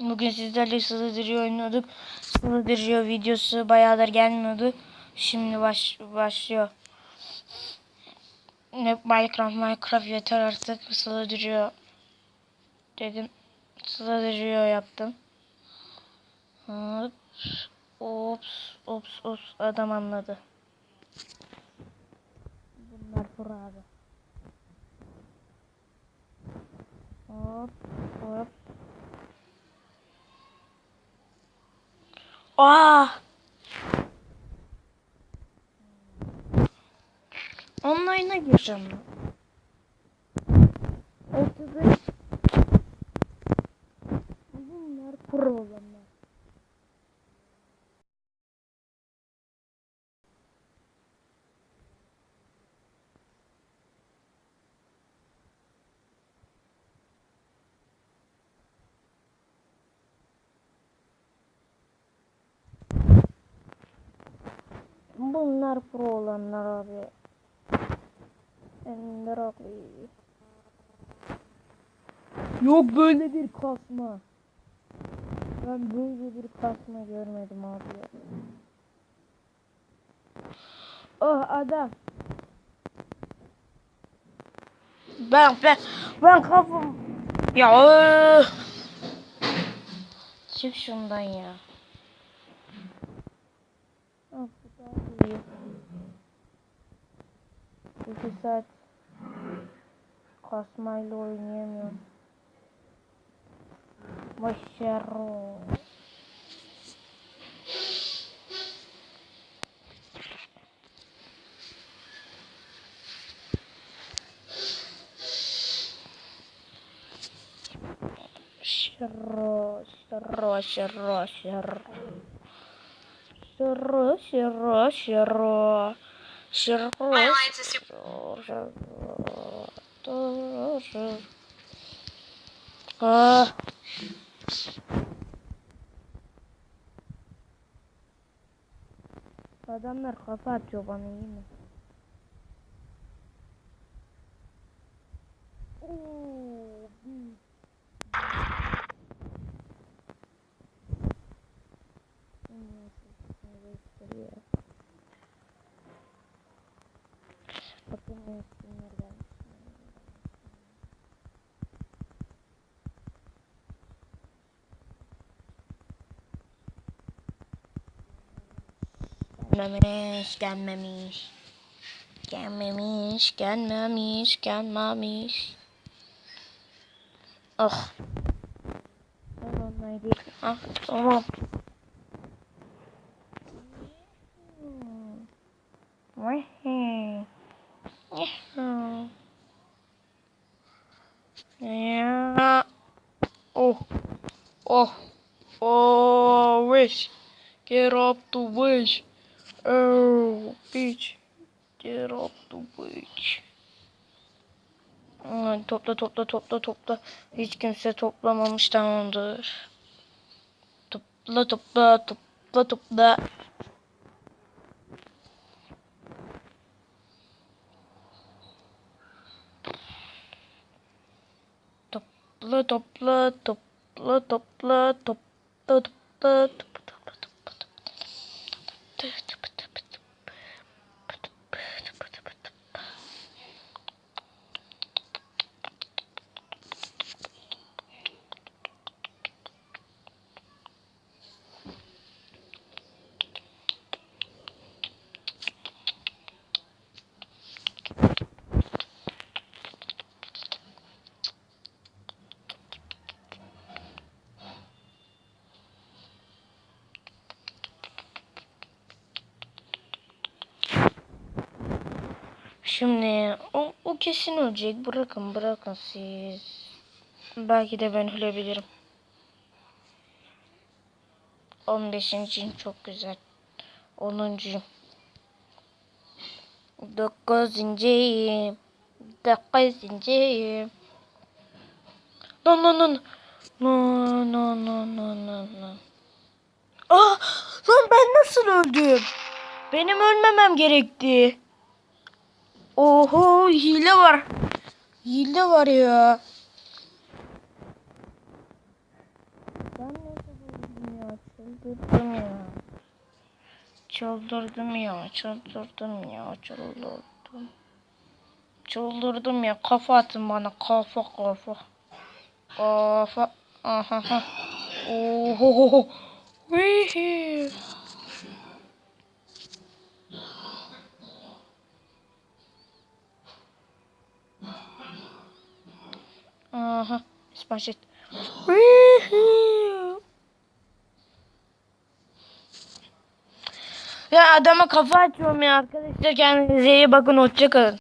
Bugün sizlerle Sığdırıyor oynadık. Sığdırıyor videosu bayağıdır gelmiyordu. Şimdi baş, başlıyor. Ne Minecraft Minecraft yeter artık. Sığdırıyor dedim. Sığdırıyor yaptım. Ops, ops, ops. Adam anladı. Bunlar abi. Hop, hop. Aa! Online'a gireceğim ben. Ortada Bunlar pro olanlar. Bunlar pro olanlar abi. Ender abi. Yok böyle bir kasma. Ben böyle bir kasma görmedim abi. Oh adam. Ben ben ben kafam. Ya. Çık şundan ya. Güzel. Kasmayla oynayamıyorum. Başarı. Сиро, сиро, сиро, сиро. Сиро, сиро, сиро. Ah. Adamlar kafa atıyor bana iyi? Ne isimler gelmiş. Gelmemiş, gelmemiş. Gelmemiş, gelmemiş, gelmemiş. Oh. Tamam, haydi. Ah, tamam. Oh. Oh, wish. Get up the wish. Oh, bitch. Get up the wish. Ay, Topla topla topla topla. Hiç kimse toplamamış tamamdır. Topla topla topla. Topla topla topla topla topla topla topla topla Şimdi o, o kesin ölecek. Bırakın bırakın siz. Belki de ben ölebilirim. 15. çok güzel. 10. 9. 9. No no no no. No no no no no no. Ah! Lan ben nasıl öldüm? Benim ölmemem gerekti. Oho hile var. Hile var ya. Ben Çıldırdım ya. Çıldırdım ya. Çıldırdım ya. Çıldırdım. Çıldırdım ya. Kafa atın bana. Kafa kafa. Kafa. Aha. ha. Oho. Wihi. Wihi. Ya adama kafa atıyorum ya arkadaşlar kendinize iyi bakın hoşçakalın.